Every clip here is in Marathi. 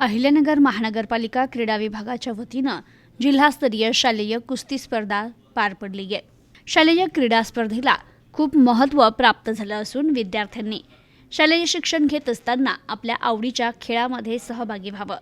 अहिल्यानगर महानगरपालिका क्रीडा विभागाच्या वतीनं जिल्हास्तरीय शालेय कुस्ती स्पर्धा पार पडली आहे. शालेय क्रीडा स्पर्धेला खूप महत्त्व प्राप्त झालं असून विद्यार्थ्यांनी शालेय शिक्षण घेत असताना आपल्या आवडीच्या खेळामध्ये सहभागी व्हावं.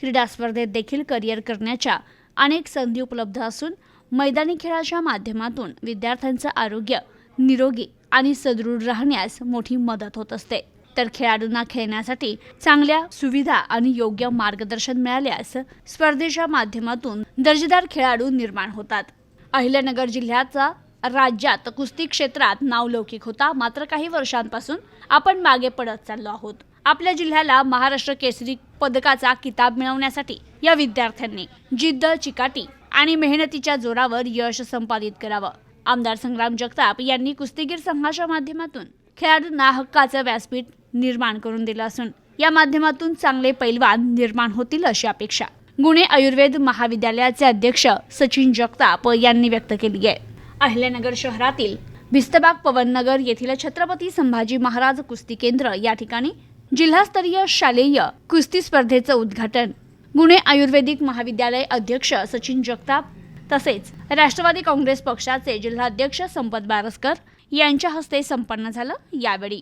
क्रीडा स्पर्धेत देखील करिअर करण्याच्या अनेक संधी उपलब्ध असून मैदानी खेळाच्या माध्यमातून विद्यार्थ्यांचं आरोग्य निरोगी आणि सदृढ राहण्यास मोठी मदत होत असते. तर खेळाडूंना खेळण्यासाठी चांगल्या सुविधा आणि योग्य मार्गदर्शन मिळाल्यास स्पर्धेच्या माध्यमातून दर्जेदार खेळाडू निर्माण होतात. अहिल्यानगर जिल्ह्याचा राज्यात कुस्ती क्षेत्रात नावलौकिक होता. मात्र काही वर्षांपासून आपण मागे पडत चाललो आहोत. आपल्या जिल्ह्याला महाराष्ट्र केसरी पदकाचा किताब मिळवण्यासाठी या विद्यार्थ्यांनी जिद्द चिकाटी आणि मेहनतीच्या जोरावर यश संपादित करावं. आमदार संग्राम जगताप यांनी कुस्तीगीर संघाच्या माध्यमातून खेळाडूंना हक्काचं व्यासपीठ निर्माण करून दिलं असून या माध्यमातून चांगले पैलवान निर्माण होतील अशी अपेक्षा. गुणे आयुर्वेद महाविद्यालयाचे अध्यक्ष सचिन जगताप यांनी व्यक्त केली आहे. अहिल्यानगर शहरातील भिस्तबाग पवननगर येथील छत्रपती संभाजी महाराज कुस्ती केंद्र या ठिकाणी जिल्हास्तरीय शालेय कुस्ती स्पर्धेचं उद्घाटन गुणे आयुर्वेदिक महाविद्यालय अध्यक्ष सचिन जगताप तसेच राष्ट्रवादी काँग्रेस पक्षाचे जिल्हाध्यक्ष संपत बारसकर यांच्या हस्ते संपन्न झालं यावेळी.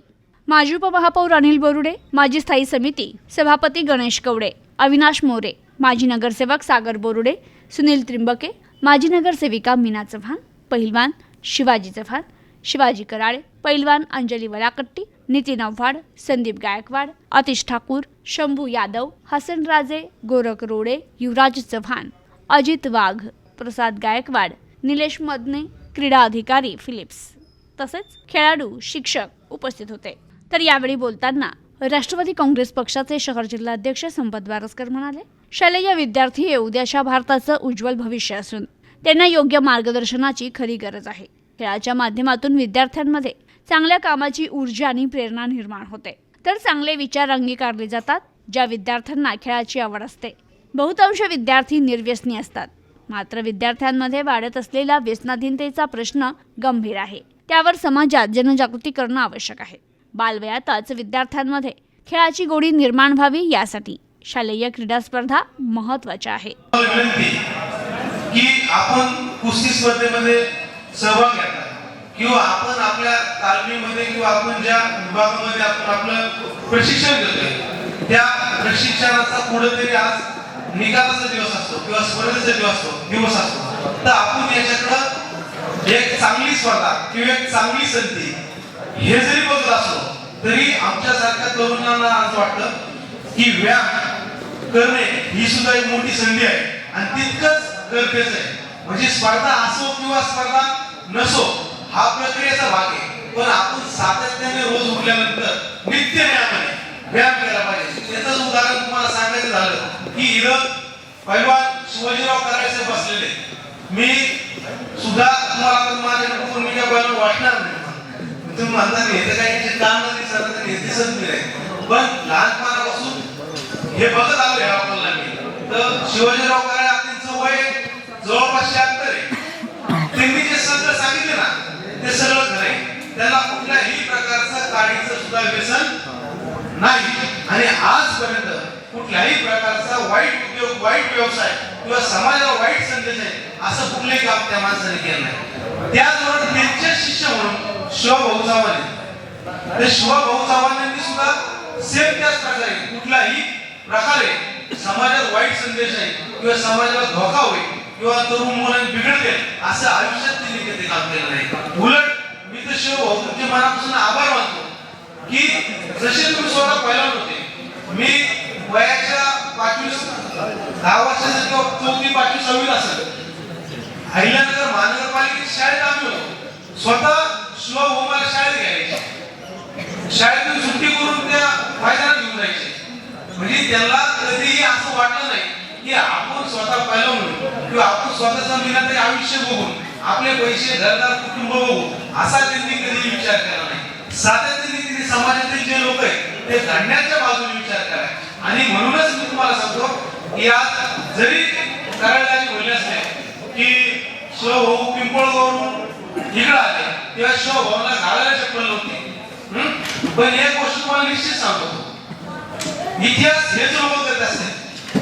माजी उपमहापौर अनिल बोरुडे माजी स्थायी समिती सभापती गणेश कवडे अविनाश मोरे माजी नगरसेवक सागर बोरुडे सुनील त्रिंबके माजी नगरसेविका मीना चव्हाण पहिलवान शिवाजी चव्हाण शिवाजी कराळे पैलवान अंजली वलाकट्टी नितीन आव्हाड संदीप गायकवाड आतिश ठाकूर शंभू यादव हसन राजे गोरख रोडे युवराज चव्हाण अजित वाघ प्रसाद गायकवाड निलेश मदने क्रीडा अधिकारी फिलिप्स. तसेच खेळाडू शिक्षक उपस्थित होते. तर यावेळी बोलताना राष्ट्रवादी काँग्रेस पक्षाचे शहर जिल्हाध्यक्ष संपत वारसकर म्हणाले शालेय विद्यार्थी हे उद्याच्या भारताचं उज्ज्वल भविष्य असून त्यांना योग्य मार्गदर्शनाची खरी गरज आहे. खेळाच्या माध्यमातून विद्यार्थ्यांमध्ये चांगल्या कामाची ऊर्जा आणि प्रेरणा निर्माण होते. तर चांगले विचार अंगीकारले जातात ज्या विद्यार्थ्यांना खेळाची आवड असते. बहुतांश विद्यार्थी निर्व्यसनी असतात. मात्र विद्यार्थ्यांमध्ये वाढत असलेला व्यसनाधीनतेचा प्रश्न गंभीर आहे. त्यावर समाजात जनजागृती करणं आवश्यक आहे. बालवयातच विद्यार्थ्यांमध्ये खेळाची गोडी निर्माण व्हावी यासाठी शालेय क्रीडा स्पर्धा महत्त्वाच्या आहे. की आपण कुस्ती स्पर्धेमध्ये सहभाग घ्यायचा. किंवा आपण आपल्या तालमीमध्ये किंवा आपण ज्या विभागामध्ये आपण आपलं प्रशिक्षण घेतोय त्या प्रशिक्षणाचा कुठेतरी आज निकालाचा दिवस असतो किंवा स्पर्धेचा दिवस असतो दिवस असतो. तर आपण याच्याकडं एक चांगली स्पर्धा किंवा एक चांगली संधी हे जरी बघत असलो तरी आमच्यासारख्या तरुणांना असं वाटतं की व्यायाम करणे ही सुद्धा एक मोठी संधी आहे. आणि तितकंच गरजेचं आहे. म्हणजे स्पर्धा असो किंवा स्पर्धा नसो हा प्रक्रियेचा भाग आहे. पण आपण सातत्याने रोज उठल्यानंतर नित्य नियमाने व्यायाम केला पाहिजे. त्याचंच उदाहरण तुम्हाला सांगायचं झालं की इरक पैलवान शिवाजीराव करायचे बसलेले. मी सुद्धा तुम्हाला माझ्या कुटुंबीच्या मी वाटणार नाही. तुम्ही म्हणता नाही काही याचे काम नाही सर तर दिसत नाही. पण लहानपणापासून हे बघत आलो ह्या आपल्याला मी. तर शिवाजीराव काळे आपलींचं वय जवळपास शहात्तर आहे. त्यांनी जे सगळं सांगितले ना ते सगळं खरं त्याला कुठल्याही प्रकारचं काडीचं सुद्धा व्यसन नाही. आणि आजपर्यंत कुठल्याही प्रकारचा वाईट वाईट व्यवसाय किंवा समाजाला वाईट संदेश आहे असं कुठलंही काम त्या माणसाने केलं नाही. त्याचबरोबर त्यांचे शिष्य म्हणून शिवभाऊ चव्हाण ते शिवभाऊ चव्हाणांनी सुद्धा सेम त्याच प्रकारे कुठलाही प्रकारे समाजात वाईट संदेश आहे किंवा समाजाला धोका होईल किंवा तरुण मुलांनी बिघडते असं आयुष्यात त्यांनी कधी काम केलं नाही. उलट मी तर शिवभाऊ तुमच्या मनापासून आभार मानतो की जसे तुम्ही स्वतः पहिला होते मी वयाच्या पाचवी दहा वर्षाचा किंवा चौथी पाचवी सहावीत असेल. अहिल्यानगर महानगरपालिकेत शाळेत आम्ही होतो. स्वतः शिवभाऊ मला शाळेत घ्यायचे. शाळेतून सुट्टी करून त्या मैदानात घेऊन जायचे. म्हणजे त्यांना कधीही असं वाटलं नाही की आपण स्वतः पाहिलं म्हणून किंवा आपण स्वतःचं तरी आयुष्य बघून आपले पैसे घरदार कुटुंब बघू असा त्यांनी कधी विचार केला नाही. सातत्याने त्यांनी समाजातील जे लोक आहेत ते घडण्याच्या बाजूने विचार करायचे. आणि म्हणूनच मी तुम्हाला सांगतो की आज जरी करायला बोलले असले की शिवभाऊ पिंपळगावरून इकडं आले तेव्हा शिवभाऊला घालायला चप्पल नव्हती. पण एक गोष्ट तुम्हाला निश्चित सांगतो. इतिहास हेच लोक करत असते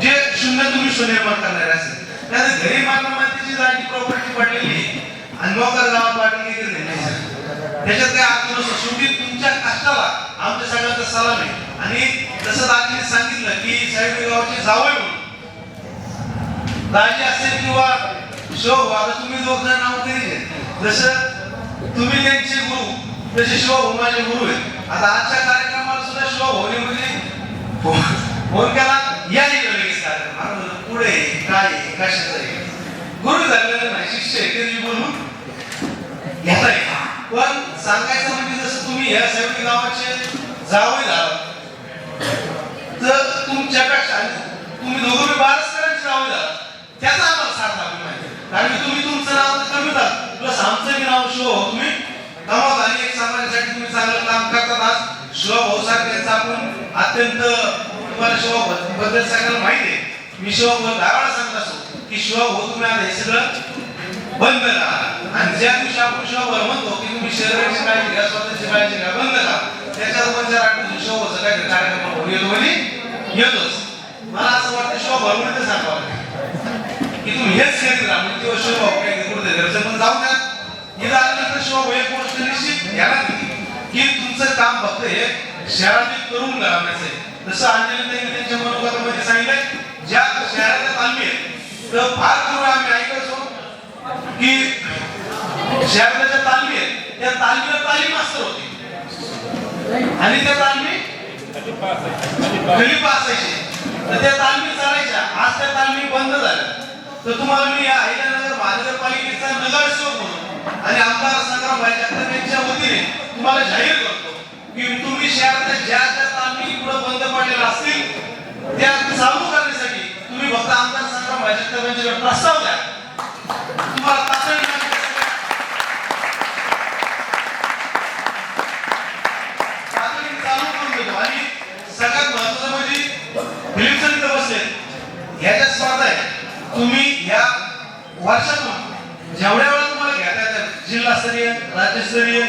जे शून्य तुम्ही शून्य निर्माण करणारे असते त्यात घरी मागणं मातीची जागी प्रॉपर्टी पडलेली आणि मोकर गावात पाठवली तर नाही त्याच्यात काय अर्थ नसतो शेवटी तुमच्या कष्टाला आमच्या सगळ्यांचा सलाम आहे. आणि जसं दाजीने सांगितलं की साहेब गावाचे जावळ म्हणून. दाजी असेल किंवा शोभ आता तुम्ही दोघ जण नाव तरी जसं तुम्ही त्यांचे गुरु तसे शोभ माझे गुरु आहेत. आता आजच्या कार्यक्रमाला सुद्धा शोभ होणे म्हणजे हो, फोन- केला या लगेच कार्यक्रम पुढे काय कशाचं गुरु झालेलं नाही शिष्य आहे ते बोलून घेता येईल. पण सांगायचं म्हणजे जसं तुम्ही या सेवटी गावाचे जावई झाला तर तुमच्यापेक्षा तुम्ही दोघं बी बारसकरांची नाव त्याचा आम्हाला साथ अभिमान कारण की तुम्ही तुमचं नाव तर कमी द्या प्लस आमचं बी नाव शो तुम्ही. कमावत आणि एक समाजासाठी तुम्ही चांगलं काम करतात आज. शिवा भाऊ सारख्यांचं आपण अत्यंत तुम्हाला शिवा बद्दल सगळ्यांना माहिती आहे. मी शिवा भाऊ दहा सांगत असो की शिवा भाऊ तुम्ही आता हे सगळं बंद करा. आणि ज्या दिवशी आपण शिवा भाऊ म्हणतो की तुम्ही शरीराची काळजी घ्या स्वतःची काळजी घ्या बंद का त्याच्यावर पण चार आठ दिवशी शिवा काय कार्यक्रम होऊन येतो म्हणजे येतोच. मला असं वाटतं शिवा भाऊ ते सांगावं की तुम्ही हेच करीत राहा म्हणजे तेव्हा शिवा भाऊ काही कुठे घरचं पण जाऊ द्या. इथं आल्यानंतर शिवा भाऊ एक गोष्ट निश्चित ध्यानात की तुमचं काम फक्त हे शहरातील तरुण घराण्याचं आहे. जसं अंजली त्यांच्या मनोगतामध्ये सांगितलंय ज्या शहरात आम्ही आहेत तर फार करून आम्ही ऐकायचो की शहराच्या ज्या तालमी आहेत त्या तालमीला तालीम मास्तर होते. आणि त्या तालमी खलिफा असायचे. तर त्या तालमी चालायच्या. आज त्या तालमी बंद झाल्या. तर तुम्हाला मी या अहिल्यानगर महानगरपालिकेचा नगरसेवक म्हणून आणि आमदार संग्राम भाई जगताप यांच्या वतीने तुम्हाला जाहीर करतो की तुम्ही शहरातल्या ज्या ज्या तालमी पुढे बंद पडलेल्या असतील त्या चालू करण्यासाठी तुम्ही फक्त आमदार संग्राम भाई जगताप यांच्याकडे प्रस्ताव द्या तुम्हाला तातडीने तातडीने चालू करून देतो आणि सगळ्यात महत्वाचं म्हणजे फिलिप्सन इथं बसले ह्याच्या स्पर्धा आहे तुम्ही या वर्षातून. जेवढ्या वेळा तुम्हाला घेता येतात जिल्हास्तरीय राज्यस्तरीय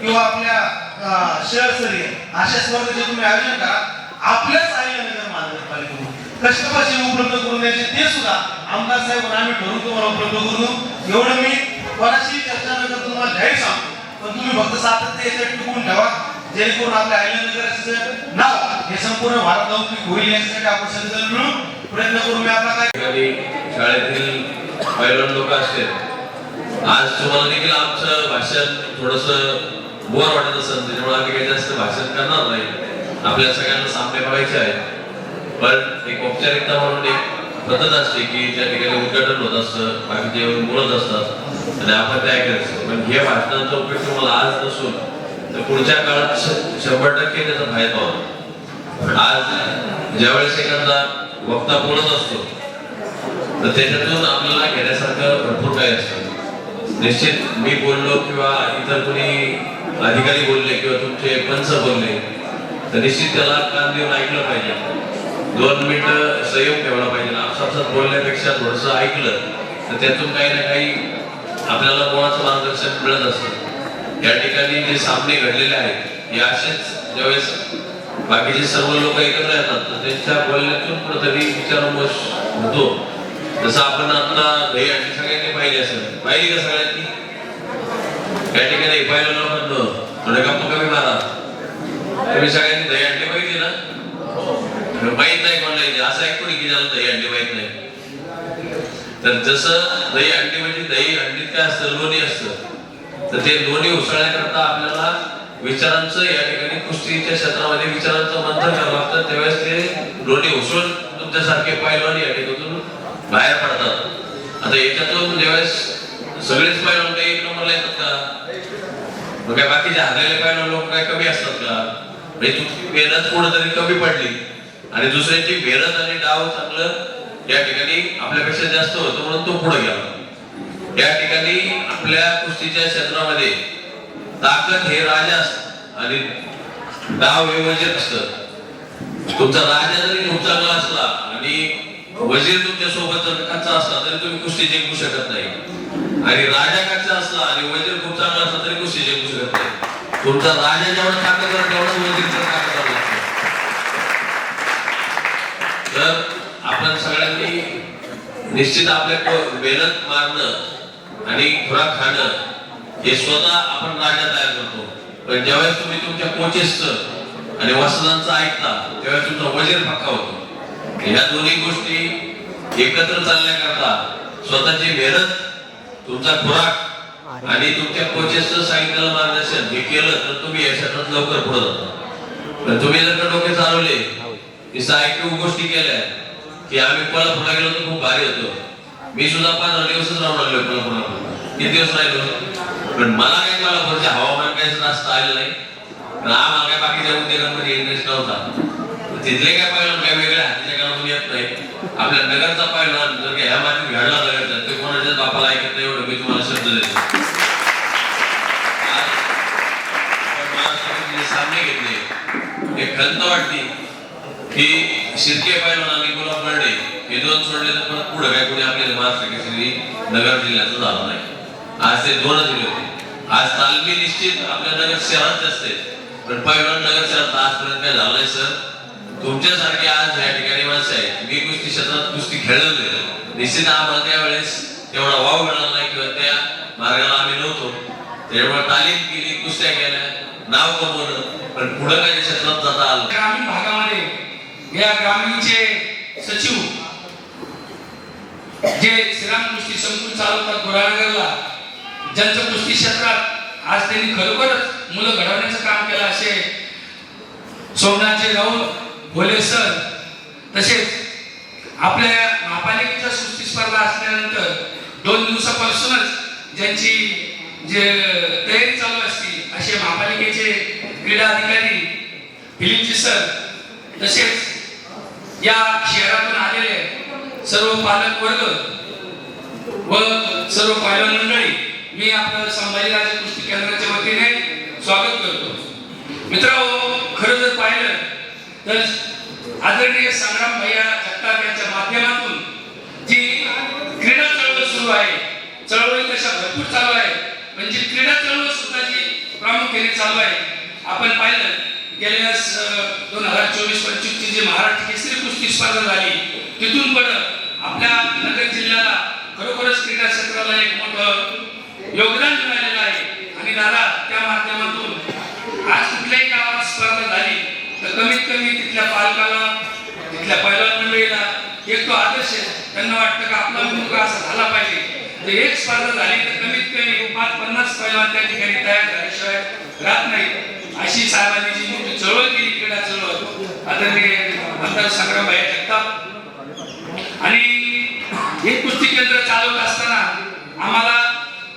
किंवा आपल्या अं, शहरस्तरीय अशा स्पर्धेचे तुम्ही आयोजन करा. आपल्याच आयोजन महानगरपालिकेकडून. कष्टपाशी उपलब्ध करून द्यायचे ते सुद्धा आमदार साहेब आम्ही ठरून तुम्हाला उपलब्ध करून एवढं मी कोणाशी चर्चा न करता तुम्हाला जाहीर सांगतो. पण तुम्ही फक्त सातत्य याच्यात टिकून ठेवा जेणेकरून आपल्या आयलंडनगरचं नाव हे संपूर्ण भारत लौकिक होईल यासाठी आपण सगळेजण मिळून प्रयत्न करू. मी आपला काय शाळेतील पैलवान लोक असतील आज तुम्हाला देखील आमचं भाषण थोडस बोर वाटत असेल त्याच्यामुळे आम्ही काही जास्त भाषण करणार नाही. आपल्या सगळ्यांना सामने बघायचे आहे. पण एक औपचारिकता म्हणून एक पद्धत असते की त्या ठिकाणी उद्घाटन होत असतं बाकी ते बोलत असतात आणि आपण ते ऐकायचं पण हे भाषणाचा उपयोग तुम्हाला आज नसून तर पुढच्या काळात शंभर टक्के त्याचा फायदा होतो आज ज्यावेळेस एखादा वक्ता बोलत असतो तर त्याच्यातून आपल्याला घेण्यासारखं भरपूर काही असतं. निश्चित मी बोललो किंवा इतर कोणी अधिकारी बोलले किंवा तुमचे पंच बोलले तर निश्चित त्याला कान देऊन ऐकलं पाहिजे. दोन मिनिटं संयम ठेवला पाहिजे. आपसापसात बोलण्यापेक्षा थोडंसं ऐकलं तर त्यातून काही ना काही आपल्याला कोणाचं मार्गदर्शन मिळत असतं. या ठिकाणी जे सामने घडलेले आहेत हे असेच ज्यावेळेस बाकीचे सर्व लोक एकत्र येतात तर त्यांच्या बोलण्यातून कुठंतरी विचारमोश होतो. जसं आपण आता दही अंडी सगळ्यांनी पाहिली असेल. पाहिली का सगळ्यांनी? त्या ठिकाणी पाहिलं म्हणतो थोडे गप्प कमी मारा. तुम्ही सगळ्यांनी दही अंडी पाहिजे ना? माहीत नाही कोणाला असं ऐकून की झालं दही अंडी माहीत नाही. तर जसं दही अंडी म्हणजे दही अंडीत काय असतं? लोणी असतं. तर ते लोणी उसळण्याकरता आपल्याला विचारांचं या ठिकाणी कुस्तीच्या क्षेत्रामध्ये विचारांचं मंथन करावं लागतं. त्यावेळेस ते लोणी उसळून तुमच्यासारखे पैलवान या ठिकाणी बाहेर पडतात आता याच्यातून ज्यावेळेस सगळेच पैलवान ते एक नंबरला येतात का? मग काय बाकीचे हरलेले पैलवान लोक काय कमी असतात का? म्हणजे तुमची मेहनत कुठेतरी कमी पडली. आणि दुसऱ्यांची मेहनत आणि डाव चांगलं या ठिकाणी आपल्यापेक्षा जास्त होतं म्हणून तो पुढे गेला. या ठिकाणी आपल्या कुस्तीच्या क्षेत्रामध्ये ताकद हे राजा असत आणि डाव हे म्हणजे वजीर असत. तुमचा राजा जरी खूप चांगला असला आणि वजीर तुमच्यासोबत जर कच्चा असला तरी तुम्ही कुस्ती जिंकू शकत नाही. आणि राजा कच्चा असला आणि वजीर खूप चांगला असला तरी कुस्ती जिंकू शकत नाही. तुमचा राजा जेवढा ताकद तेवढा वजीर ताकद लागतो. तर आपण सगळ्यांनी निश्चित आपल्या मेहनत मारणं आणि खुराक खाणं हे स्वतः आपण राजा तयार करतो. पण ज्यावेळेस तुम्ही तुमच्या कोचेसचं आणि वसनांचं ऐकता त्यावेळेस तुमचा वजीर पक्का होतो. ह्या दोन्ही गोष्टी एकत्र चालण्याकरता स्वतःची मेहनत तुमचा खुराक आणि तुमच्या कोचेसचं सायकल मार्गदर्शन हे केलं तर तुम्ही या क्षेत्रात लवकर पुढे जाता. पण तुम्ही जर का डोके चालवले की ऐकू गोष्टी केल्या की आम्ही कोल्हापूरला गेलो तर खूप भारी होतो. मी सुद्धा पंधरा दिवसच राहून आलो कोल्हापूरला. किती दिवस राहिलो? पण मला काही कोल्हापूरचे हवामान काहीच जास्त आलेलं नाही. आम्हाला काय बाकीच्या उद्योगांमध्ये इंटरेस्ट नव्हता. तिथले काय पाहिलं काय वेगळ्या हातीच्या कामातून येत नाही. आपल्या नगरचा पाहिलं जर का ह्या मातीत घडला नगरचा ते कोणाच्याच बापाला ऐकत नाही एवढं. मी तुम्हाला शब्द देतो. सामने घेतले एक खंत वाटते की शिर्के पाहिलं आणि गुलाब बर्डे हे दोन सोडले तर परत पुढे काय? कुणी आपल्याला महाराष्ट्र केसरी नगर जिल्ह्याचं झालं नाही. आज ते दोनच दिले होते. आज तालमी निश्चित आपल्या नगर शहरात असते. पण पैलवान नगर शहरात आजपर्यंत काय झालंय सर? तुमच्यासारखे आज या ठिकाणी माणसं आहेत. मी कुस्ती क्षेत्रात कुस्ती खेळलेलो निश्चित आम्हाला त्यावेळेस तेवढा वाव मिळाला नाही किंवा त्या मार्गाला आम्ही नव्हतो. त्यामुळे तालीम केली कुस्त्या केल्या नाव कमवलं पण पुढे काही क्षेत्रात जाता आलं ग्रामीण भागामध्ये या ग्रामीणचे सचिव जे श्रीराम कुस्ती संकुल चालवतात गोरानगरला ज्यांचं कुस्ती क्षेत्रात आज त्यांनी खरोखरच मुलं घडवण्याचं काम केलं असे सोमनाथचे राहुल बोले सर तसेच आपल्या महापालिकेच्या सृष्टी स्पर्धा असल्यानंतर दोन दिवसापासूनच ज्यांची जे तयारी चालू असते असे महापालिकेचे क्रीडा अधिकारी फिलिमची सर तसेच या शहरातून आलेले सर्व पालक वर्ग व सर्व पालक मंडळी मी आपलं संभाजीराजे कुस्ती केंद्राच्या वतीने स्वागत करतो. मित्रांनो खरं जर पाहिलं तर आदरणीय संग्राम भैया जगताप यांच्या माध्यमातून जी क्रीडा चळवळ सुरू आहे चळवळी तशा भरपूर चालू आहे म्हणजे क्रीडा चळवळ सुद्धा जी प्रामुख्याने चालू आहे आपण पाहिलं गेल्या दोन हजार चोवीस पंचवीस ची जी महाराष्ट्र केसरी कुस्ती स्पर्धा झाली तिथून पण आपल्या नगर जिल्ह्याला खरोखरच क्रीडा क्षेत्राला एक मोठं योगदान मिळालेलं आहे. आणि दादा त्या माध्यमातून आज कुठल्याही गावात स्पर्धा झाली तर कमीत कमी तिथल्या पालकाला तिथल्या पहिल्या मंडळीला एक तो आदर्श आहे. त्यांना वाटतं का आपला मुलगा असा झाला पाहिजे. तर एक स्पर्धा झाली तर कमीत कमी पाच पन्नास पैलवान त्या ठिकाणी तयार झाल्याशिवाय राहत नाही. अशी साहेबांनी जी मोठी चळवळ केली क्रीडा चळवळ. आदरणीय आमदार संग्रामभाई जगताप. आणि हे कुस्ती केंद्र चालवत असताना आम्हाला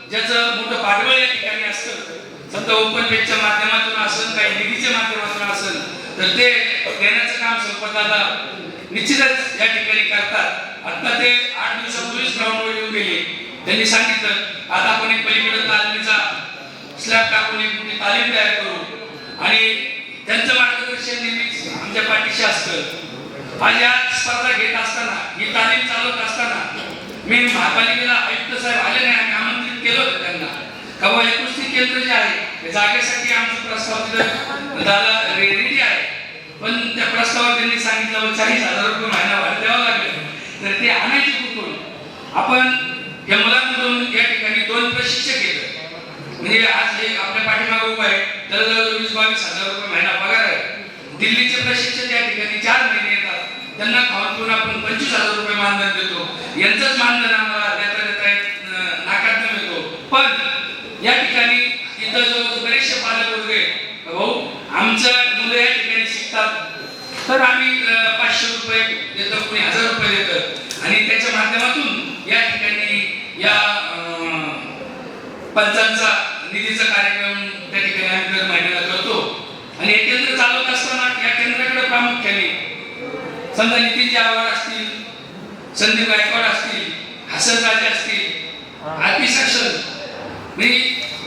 ज्याचं मोठं पाठबळ या ठिकाणी असतं समजा ओपन पेजच्या माध्यमातून असेल काही निधीच्या माध्यमातून असेल तर ते देण्याचं काम संपदाला निश्चितच या ठिकाणी करतात. आता ते आठ दिवसापूर्वीच ग्राउंडवर येऊन गेले. त्यांनी सांगितलं आता आपण एक पलीकडे तालमीचा स्लॅब टाकून एक मोठी तालीम तयार करू. आणि त्यांचं मार्गदर्शन नेहमीच आमच्या पाठीशी असतं. आज या स्पर्धा घेत असताना ही तालीम चालवत असताना मी महापालिकेला आयुक्त साहेब आले नाही आम्ही आमंत्रित केलं होतं त्यांना. का बुवा केंद्र जे आहे. त्या जागेसाठी आमचा प्रस्ताव तिथं दादा रेडी आहे. पण त्या प्रस्तावात त्यांनी सांगितलं चाळीस हजार रुपये महिना भाडं द्यावं लागेल. तर ते आणायचे कुठून? आपण या मुलांमधून या ठिकाणी दोन प्रशिक्षक येतात म्हणजे आज जे आपल्या पाठीमागे उभं आहे. तर जवळजवळ वीस बावीस हजार रुपये महिना पगार आहे. दिल्लीचे प्रशिक्षक या ठिकाणी चार महिने येतात त्यांना खाऊन पिऊन आपण पंचवीस हजार रुपये मानधन देतो. यांचंच मानधन आम्हाला देता देता नाकात मिळतो. पण या ठिकाणी इथं जो बरेचसे पालक वगैरे भाऊ आमचं मुलं या ठिकाणी शिकतात. तर आम्ही पाचशे रुपये देतो कोणी हजार रुपये देतं. आणि त्याच्या माध्यमातून या ठिकाणी या पंचांचा निधीचा कार्यक्रम त्या ठिकाणी आम्ही दर महिन्याला करतो. आणि हे केंद्र चालवत असताना या केंद्राकडे प्रामुख्याने समजा नितीनचे आव्हाड असतील संदीप गायकवाड असतील हसन राजे असतील आरपी सक्षम म्हणजे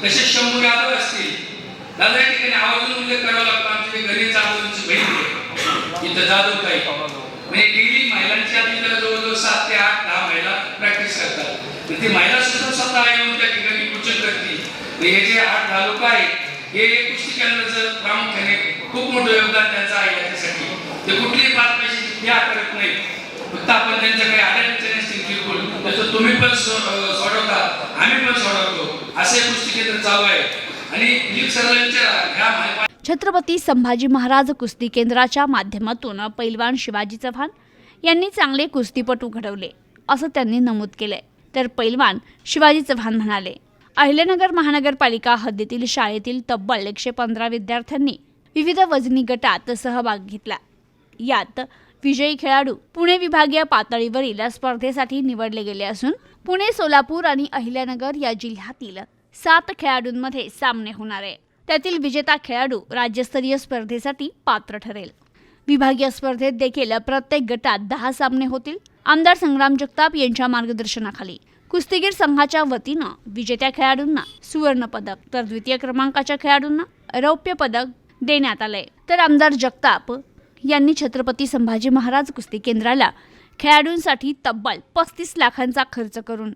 तसेच शंभू यादव असतील. दादा या ठिकाणी आवाजून उल्लेख करावा लागतो. आमच्या घरी जाधवची बहीण इथं जाधव काही म्हणजे डेली महिलांच्या तिथं जवळजवळ सात ते आठ दहा महिला प्रॅक्टिस करतात. तर ती महिला सुद्धा स्वतः येऊन त्या ठिकाणी कुचल करतील. तर हे जे आठ दहा लोक आहेत हे कुस्ती केंद्राचं प्रामुख्याने खूप मोठं योगदान त्यांचं आहे याच्यासाठी. ते कुठलीही बातमी हे या करत नाही फक्त आपण त्यांच्याकडे आल्याचे तुम्ही पण सोडवता आम्ही पण सोडवतो. असे कुस्ती केंद्र चालू आहे. आणि लीग ह्या छत्रपती संभाजी महाराज कुस्ती केंद्राच्या माध्यमातून पैलवान शिवाजी चव्हाण यांनी चांगले कुस्तीपटू घडवले असं त्यांनी नमूद केलंय. तर पैलवान शिवाजी चव्हाण म्हणाले अहिल्यानगर महानगरपालिका हद्दीतील शाळेतील तब्बल एकशे पंधरा विद्यार्थ्यांनी विविध वजनी गटात सहभाग घेतला. यात विजयी खेळाडू पुणे विभागीय पातळीवरील स्पर्धेसाठी निवडले गेले असून पुणे सोलापूर आणि अहिल्यानगर या जिल्ह्यातील सात खेळाडूंमध्ये सामने होणार आहे. त्यातील विजेता खेळाडू राज्यस्तरीय स्पर्धेसाठी पात्र ठरेल. विभागीय स्पर्धेत देखील प्रत्येक गटात दहा सामने होतील. आमदार संग्राम जगताप यांच्या मार्गदर्शनाखाली कुस्तीगीर संघाच्या वतीनं विजेत्या खेळाडूंना सुवर्ण पदक तर द्वितीय क्रमांकाच्या खेळाडूंना रौप्य पदक देण्यात आलंय. तर आमदार जगताप यांनी छत्रपती संभाजी महाराज कुस्ती केंद्राला खेळाडूंसाठी तब्बल पस्तीस लाखांचा खर्च करून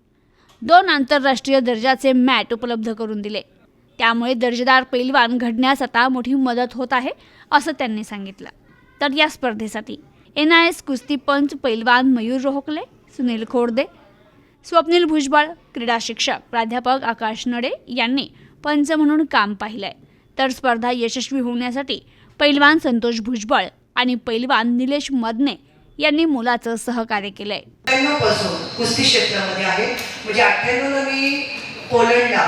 दोन आंतरराष्ट्रीय दर्जाचे मॅट उपलब्ध करून दिले. त्यामुळे दर्जेदार पैलवान घडण्यास आता मोठी मदत होत आहे असं त्यांनी सांगितलं. तर या स्पर्धेसाठी एन आय एस कुस्ती पंच पैलवान मयूर रोहकले सुनील खोडदे स्वप्नील भुजबळ क्रीडा शिक्षक प्राध्यापक आकाश नडे यांनी पंच म्हणून काम पाहिलंय. तर स्पर्धा यशस्वी होण्यासाठी पैलवान संतोष भुजबळ आणि पैलवान निलेश मदने यांनी मुलाचं सहकार्य केलंय. कुस्ती क्षेत्रामध्ये आहे. म्हणजे अठ्ठ्याण्णवला मी पोलंडला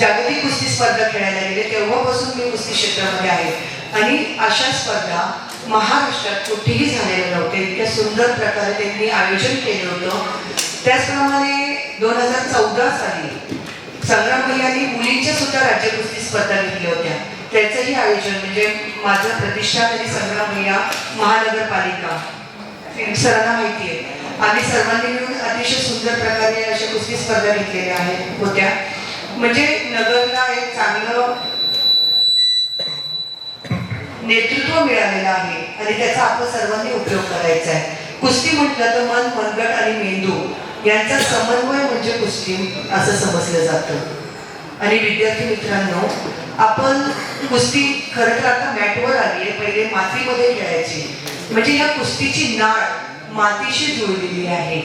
जागतिक कुस्ती स्पर्धा खेळायला गेले तेव्हापासून मी कुस्ती क्षेत्रामध्ये आहे. आणि अशा स्पर्धा महाराष्ट्रात कुठेही झालेल्या नव्हते इतक्या सुंदर प्रकारे त्यांनी आयोजन केलं होतं. त्याचप्रमाणे दोन हजार चौदा साली संग्राम भैयांनी मुलींच्या सुद्धा राज्य कुस्ती स्पर्धा घेतल्या होत्या. त्याचंही आयोजन म्हणजे माझं प्रतिष्ठान आणि संग्राम या महानगरपालिका. सरांना माहिती आहे. आम्ही सर्वांनी मिळून अतिशय सुंदर प्रकारे अशा कुस्ती स्पर्धा घेतलेल्या आहेत होत्या. म्हणजे नगरला एक चांगलं नेतृत्व मिळालेलं आहे आणि त्याचा आपण सर्वांनी उपयोग करायचा आहे. कुस्ती म्हटलं तर मन मनगट आणि मेंदू यांचा समन्वय म्हणजे कुस्ती असं समजलं जातं. आणि विद्यार्थी मित्रांनो आपण कुस्ती खरं तर आता मॅटवर आली आहे पहिले मातीमध्ये खेळायची. म्हणजे ह्या कुस्तीची नाळ मातीशी जुळलेली आहे.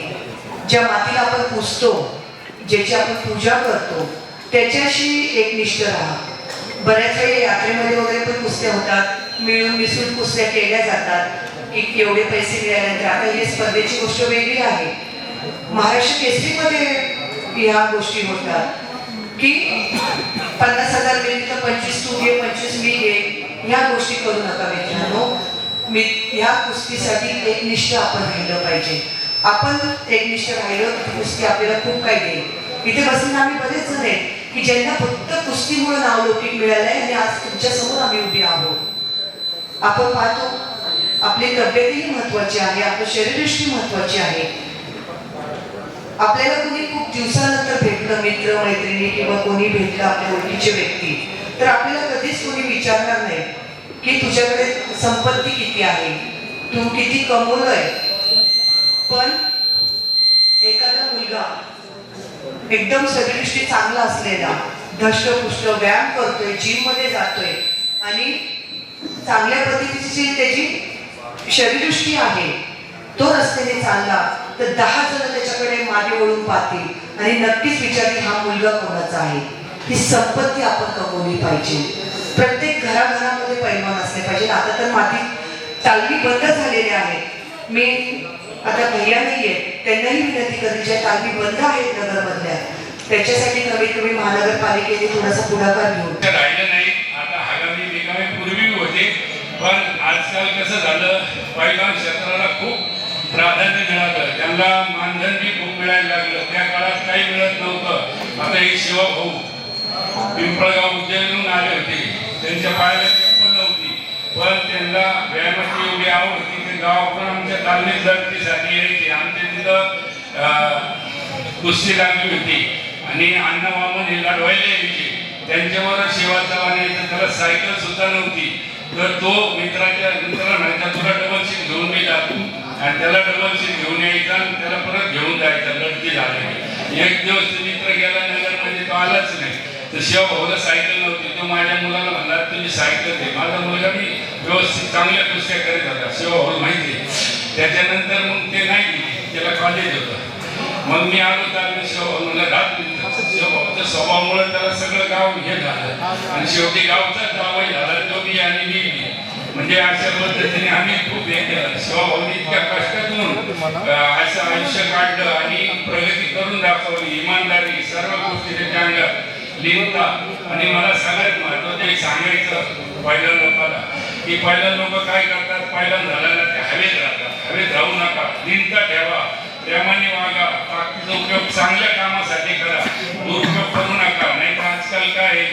ज्या मातीला आपण पुजतो ज्याची आपण पूजा करतो त्याच्याशी एकनिष्ठ राहा. बऱ्याच वेळी यात्रेमध्ये वगैरे पण कुस्त्या होतात. मिळून मिसळून कुस्त्या केल्या जातात. की एवढे पैसे मिळाल्यानंतर. आता ही स्पर्धेची गोष्ट वेगळी आहे. महाराष्ट्र केसरीमध्ये ह्या गोष्टी होतात. की पन्नास हजार मिळेल तर पंचवीस तू घे पंचवीस मी घे. ह्या गोष्टी करू नका मित्रांनो. मी ह्या कुस्तीसाठी एकनिष्ठ आपण राहिलं पाहिजे. आपण एकनिष्ठ राहिलो तर कुस्ती आपल्याला खूप काही देईल. इथे बसून आम्ही बरेच जण आहेत की ज्यांना फक्त कुस्तीमुळे नाव लौकिक आहे आणि आज तुमच्यासमोर आम्ही उभे आहोत. आपण पाहतो आपली तब्येतही महत्वाची आहे आपलं शरीरदृष्टी महत्वाची आहे. आपल्याला कोणी खूप दिवसानंतर भेटलं मित्र मैत्रिणी किंवा कोणी भेटलं आपल्या ओळखीचे व्यक्ती तर आपल्याला कधीच कोणी विचारणार नाही की तुझ्याकडे संपत्ती किती आहे? तू किती कमवलंय? पण एखादा मुलगा एकदम शरीरदृष्टी चांगला असलेला धष्टपुष्ट व्यायाम करतोय जिममध्ये जातोय आणि चांगल्या पद्धतीची त्याची शरीरदृष्टी आहे तो रस्त्याने चालला तर दहा जण त्याच्याकडे मागे वळून पाहतील. आणि नक्कीच विचारतील हा मुलगा कोणाचा आहे? ही संपत्ती आपण कमवली पाहिजे. प्रत्येक घराघरामध्ये पैमान असले पाहिजे आता तर माती तालमी बंद झालेल्या आहे. मी आता भैया नाही आहेत त्यांनाही विनंती करते ज्या तालमी बंद आहेत नगरमधल्या त्याच्यासाठी कमीत कमी महानगरपालिकेने थोडासा पुढाकार घेऊन. राहिलं नाही. आता आगामी निकामी पूर्वी होते. पण आजकाल कसं झालं? पैलवान क्षेत्राला खूप प्राधान्य मिळालं त्यांना मानधन बी खूप मिळायला लागलं. त्या काळात काही मिळत नव्हतं. आता हे शिवा भाऊ पिंपळगाव उज्जैनहून आले होते. त्यांच्या पायाला चप्पल नव्हती. पण त्यांना व्यायामाची एवढी आवड होती ते गाव पण आमच्या तालमीत लढतीसाठी यायचे. आमच्या तिथं कुस्ती लागली होती. आणि अण्णा वामन हे लढवायला यायचे. त्यांच्यावर शिवा चव्हाण त्याला सायकल सुद्धा नव्हती. तर तो मित्राच्या मित्राला म्हणायचा तुला डबल सीट घेऊन मी जातो. आणि त्याला डबल सीट घेऊन यायचा आणि त्याला परत घेऊन जायचा. लढती झाली एक दिवस मित्र गेला नगर म्हणजे तो आलाच नाही. तर शिवा भाऊला सायकल नव्हती. तो माझ्या मुलाला म्हणला तुम्ही सायकल दे. माझा मुलगा मी व्यवस्थित चांगल्या कुस्त्या करीत होता. शिवा भाऊ माहिती आहे. त्याच्यानंतर मग ते नाही त्याला कॉलेज होतं. मग मी आलो तर आम्ही शिवा भाऊ म्हणला रात शिवा स्वभावामुळे त्याला सगळं गाव हे झालं. आणि शेवटी गावचा गावही झाला तो मी आणि मी म्हणजे अशा पद्धतीने आम्ही खूप हे केलं. शिवाभाऊनी इतक्या कष्टातून असं आयुष्य काढलं आणि प्रगती करून दाखवली. इमानदारी सर्व गोष्टी त्याच्या अंगात लिहिता. आणि मला सगळ्यात महत्वाचं एक सांगायचं पहिल्या लोकांना की पहिल्या लोक काय करतात? पहिल्या झाल्याला ते हवेत राहतात. हवेत राहू नका. लिहिता ठेवा. प्रेमाने वागा ताकदीचा उपयोग चांगल्या कामासाठी करा. दुरुपयोग करू नका. नाही तर आजकाल काय? आहे,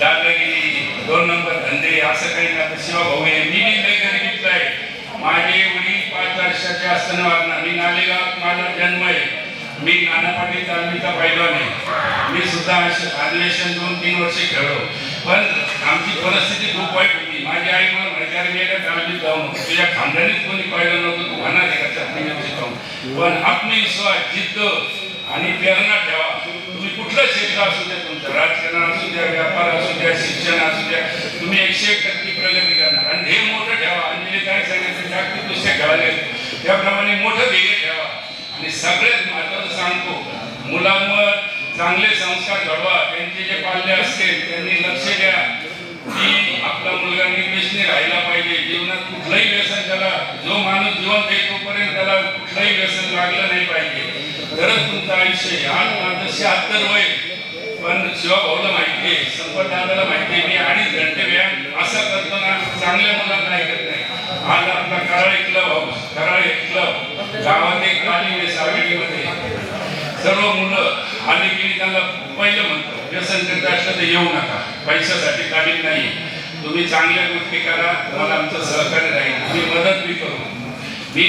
दादागिरी दोन नंबर धंदे असं काही नाही. शिवा भाऊ आहे मी बी लय गरिबीतला आहे. माझे वडील पाच वर्षाचे असताना वागणार मी नालेगावात माझा जन्म आहे. मी नाना पाटील तालमीचा पैलवान नाही मी सुद्धा असे अधिवेशन दोन तीन वर्ष खेळलो. पण आमची परिस्थिती खूप वाईट होती. माझी आई मला म्हणायची मी वेगळ्या तालमीत जाऊन तुझ्या खानदानीत कोणी पाहिलं नव्हतं? तू होणार आहे का चटणी शिकावून पण आत्मविश्वास जिद्द आणि प्रेरणा ठेवा. तुम्ही कुठलं क्षेत्र असू द्या तुमचं राजकारण असू द्या व्यापार असू द्या शिक्षण असू द्या तुम्ही एकशे एक टक्के प्रगती करणार. आणि ध्येय मोठं ठेवा. अंजली काय सांगायचं जागतिक कुस्त्या खेळायला त्याप्रमाणे मोठं ध्येय ठेवा. आणि सगळ्यात महत्वाचं सांगतो मुलांवर चांगले संस्कार घडवा. त्यांचे जे पाल्य असतील त्यांनी लक्ष द्या. की आपला मुलगा निर्देशने राहायला पाहिजे. जीवनात कुठलंही व्यसन त्याला जो माणूस जीवन आहे तोपर्यंत त्याला कुठलंही व्यसन लागलं नाही पाहिजे. तरच तुमचं आयुष्य आहे. आज माझं शहात्तर वय. पण शिवाभाऊला माहिती आहे संपत दादाला माहिती आहे. मी अडीच घंटे व्यायाम असा करतो ना चांगल्या मुलांना ऐकत नाही. आज आपला कराळे क्लब हाऊस क्लब. गावात एक तालीम आहे सावेडीमध्ये सर्व मुलं आली की त्यांना पहिलं म्हणतो व्यसन करता असलं तर येऊ नका. पैशासाठी तालीम नाही. तुम्ही चांगल्या गोष्टी करा तुम्हाला आमचं सहकार्य राहील. तुम्ही मदत मी करू. मी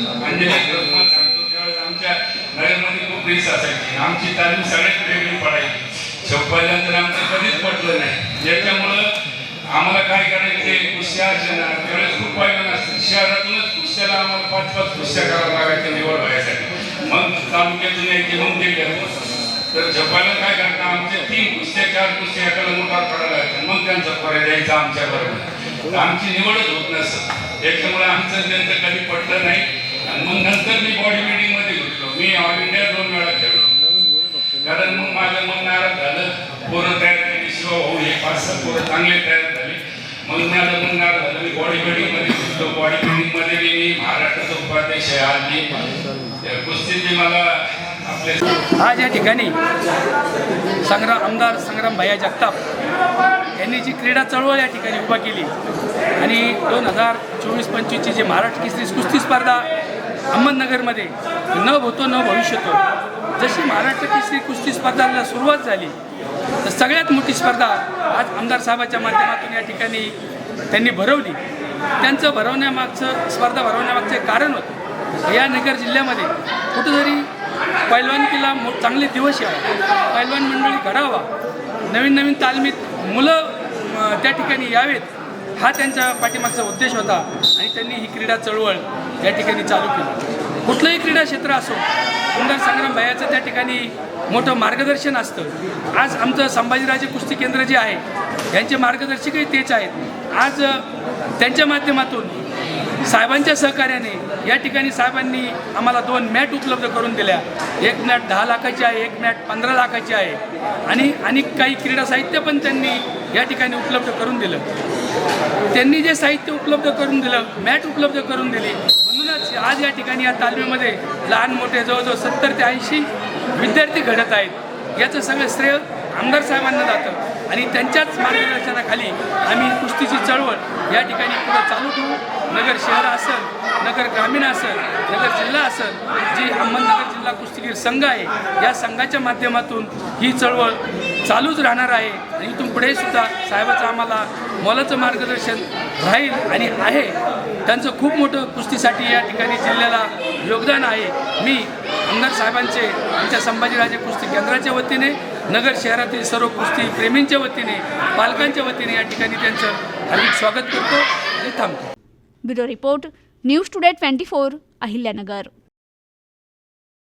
म्हणजे अंजली सांगतो त्यावेळेस आमच्या नगरमध्ये खूप रीस असायची. आमची तालीम सगळ्यात वेगळी पडायची. पहिल्यांतर आमचं कधीच पटलं नाही. ज्याच्यामुळं आम्हाला काय करायचे कुस्त्या असणार त्यावेळेस खूप पाहिलं नसतं शहरातूनच कुस्त्याला आम्हाला पाच पाच कुस्त्या करावं लागायच्या निवड व्हायसाठी. मग तालुक्यातून यायचे मग ते गेले. तर जपायला काय करणार? आमचे तीन कुस्त्या चार कुस्त्या एकाला मोठा पडायला लागतात मग त्यांचा पर्याय द्यायचा आमच्या बरोबर. आमची निवडच होत नसत. त्याच्यामुळे आमचं त्यांचं कधी पटलं नाही. आणि मग नंतर मी बॉडी बिल्डिंगमध्ये घुसलो मी ऑल इंडिया दोन वेळा खेळलो. कारण मग माझं मन नाराज झालं. पोरं तयार केली. शिवा भाऊ हे पाच सहा पोरं चांगले तयार झाले. मग माझं मन नाराज झालं. मी बॉडी बिल्डिंगमध्ये घुसलो बॉडी बिल्डिंगमध्ये मी महाराष्ट्राचा उपाध्यक्ष आहे. आज मी कुस्तीत मला आज या ठिकाणी संग्राम आमदार संग्राम भैया जगताप यांनी जी क्रीडा चळवळ या ठिकाणी उभा केली आणि दोन हजार चोवीस पंचवीसची जी महाराष्ट्र केसरी कुस्ती स्पर्धा अहमदनगरमध्ये न होतो न भविष्यतो जशी महाराष्ट्र केसरी कुस्ती स्पर्धाला सुरुवात झाली तर सगळ्यात मोठी स्पर्धा आज आमदार साहेबाच्या माध्यमातून या ठिकाणी त्यांनी भरवली. त्यांचं भरवण्यामागचं स्पर्धा भरवण्यामागचं एक कारण होतं. या नगर जिल्ह्यामध्ये कुठंतरी पैलवानकीला मो चांगले दिवस यावा. पैलवान मंडळी घडावा. नवीन नवीन तालमीत मुलं त्या ठिकाणी यावेत. हा त्यांच्या पाठीमागचा उद्देश होता आणि त्यांनी ही क्रीडा चळवळ या ठिकाणी चालू केली. कुठलंही क्रीडा क्षेत्र असो सुंदर संग्राम भयाचं त्या ठिकाणी मोठं मार्गदर्शन असतं. आज आमचं संभाजीराजे कुस्ती केंद्र जे आहे यांचे मार्गदर्शकही तेच आहेत. आज त्यांच्या माध्यमातून साहेबांच्या सहकार्याने या ठिकाणी साहेबांनी आम्हाला दोन मॅट उपलब्ध करून दिल्या. एक मॅट दहा लाखाची आहे एक मॅट पंधरा लाखाची आहे. आणि अनेक काही क्रीडा साहित्य पण त्यांनी या ठिकाणी उपलब्ध करून दिलं. त्यांनी जे साहित्य उपलब्ध करून दिलं मॅट उपलब्ध करून दिली म्हणूनच आज या ठिकाणी या तालमीमध्ये लहान मोठे जवळजवळ सत्तर ते ऐंशी विद्यार्थी घडत आहेत. याचं सगळं श्रेय आमदार साहेबांना जातं. आणि त्यांच्याच मार्गदर्शनाखाली आम्ही कुस्तीची चळवळ या ठिकाणी पुढं चालू ठेवू. नगर शहर असेल नगर ग्रामीण असेल नगर जिल्हा असेल जी अहमदनगर जिल्हा कुस्तीगीर संघ आहे या संघाच्या माध्यमातून ही चळवळ चालूच राहणार आहे. आणि इथून पुढे सुद्धा साहेबाचं आम्हाला मोलाचं मार्गदर्शन राहील आणि आहे. त्यांचं खूप मोठं कुस्तीसाठी या ठिकाणी जिल्ह्याला योगदान आहे. मी आमदार साहेबांचे आमच्या संभाजीराजे कुस्ती केंद्राच्या वतीने नगर शहरातील सर्व कुस्ती प्रेमींच्या वतीने पालकांच्या वतीने या ठिकाणी त्यांचं हार्दिक स्वागत करतो आणि थांबतो. Bureau report news today twenty four Ahilyanagar.